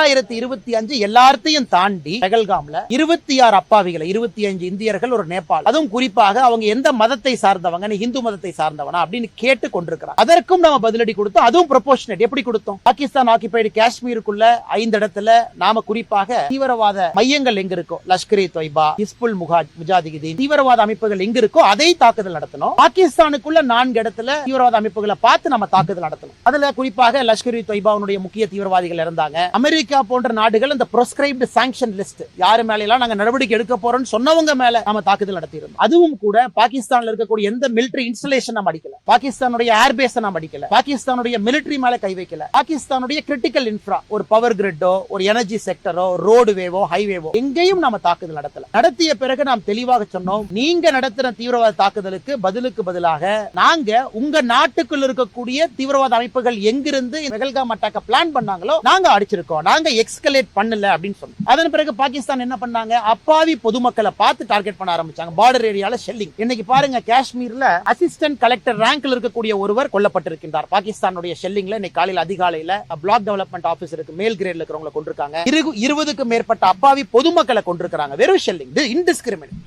இரண்டாயிரத்தி இருபத்தி அஞ்சு எல்லாத்தையும் தாண்டி பெகல்காம்ல இருபத்தி ஆறு அப்பாவிகளை இருபத்தி அஞ்சு இந்தியர்கள் ஒரு நேபாள். அதுவும் குறிப்பாக அவங்க எந்த மதத்தை சார்ந்தவங்க நீ இந்து மதத்தை சார்ந்தவனா அப்படின்னு கேட்டு கொண்டிருக்கிறாங்க அதற்கும் நம்ம பதிலடி கொடுத்தோம். அதுவும் ப்ரொபோஷனட் எப்படி கொடுத்தோம்? பாகிஸ்தான் ஆக்கிபைடு காஷ்மீருக்குள்ள ஐந்து இடத்துல நாம குறிப்பாக தீவிரவாத மையங்கள் எங்க இருக்கோ? லஷ்கர் தொய்பா ஹிஸ்புல் முகாஜ் முஜாதிகிதீன் தீவிரவாத அமைப்புகள் எங்க இருக்கோ அதை தாக்குதல் நடத்தணும். பாகிஸ்தானுக்குள்ள நான்கு இடத்துல தீவிரவாத அமைப்புகளை பார்த்து நம்ம தாக்குதல் நடத்தணும். அதுல குறிப்பாக லஷ்கர் தொய்பாவுடைய முக்கிய தீவிரவாதிகள் இருந்தாங்க அமெரிக்க போன்ற நாடுகள் இந்த ப்ரொஸ்கிரைப்டு சாங்ஷன் லிஸ்ட் யாரு மேலாம் எல்லாம் நாங்க நடவடிக்கை எடுக்க போறோம்னு சொன்னவங்க மேல நம்ம தாக்குதல் நடத்தியிருந்தோம். அதுவும் கூட பாகிஸ்தான்ல இருக்கக்கூடிய எந்த மிலிட்டரி இன்ஸ்டலேஷன் நம்ம அடிக்கல. பாகிஸ்தானுடைய ஏர்பேஸ் நம்ம அடிக்கல. பாகிஸ்தானுடைய மிலிட்டரி மேல கை வைக்கல. பாகிஸ்தானுடைய கிரிட்டிக்கல் இன்ஃப்ரா ஒரு பவர் கிரிட்டோ ஒரு எனர்ஜி செக்டரோ ரோடுவேவோ ஹைவேவோ எங்கேயும் நம்ம தாக்குதல் நடத்தல. நடத்திய பிறகு நாம் தெளிவாக சொன்னோம் நீங்க நடத்தின தீவிரவாத தாக்குதலுக்கு பதிலுக்கு பதிலாக நாங்க உங்க நாட்டுக்குள்ள இருக்கக்கூடிய தீவிரவாத அமைப்புகள் எங்கிருந்து வெகல்காம் அட்டாக்க பிளான் பண்ணாங்களோ நாங்க அடிச்சிருக்கோம். நாங்க எக்ஸ்கலேட் பண்ணல அப்படின்னு சொன்னோம். அதன் பிறகு பாகிஸ்தான் என்ன பண்ணாங்க? அப்பாவி பொதுமக்களை பார்த்து டார்கெட் பண்ண ஆரம்பிச்சாங்க. பார்டர் ஏரியால ஷெல்லிங் இன்னைக்கு பாருங்க காஷ்மீர்ல அசிஸ்டன்ட் கலெக்டர் ரேங்க்ல இருக்கக்கூடிய ஒருவர் கொல்லப்பட்டிருக்கின்றார். பாகிஸ்தானுடைய ஷெல்லிங்ல இன்னைக்கு காலையில் அதிகாலையில பிளாக் டெவலப்மெண்ட் ஆபீசருக்கு மேல் கிரேட்ல இருக்கிறவங்களை கொண்டிருக்காங்க. இருபதுக்கும் மேற்பட்ட அப்பாவி பொதுமக்களை கொண்டிருக்கிறாங்க. வெறும் ஷெல்லிங் இன்டிஸ்கிரிமினேட்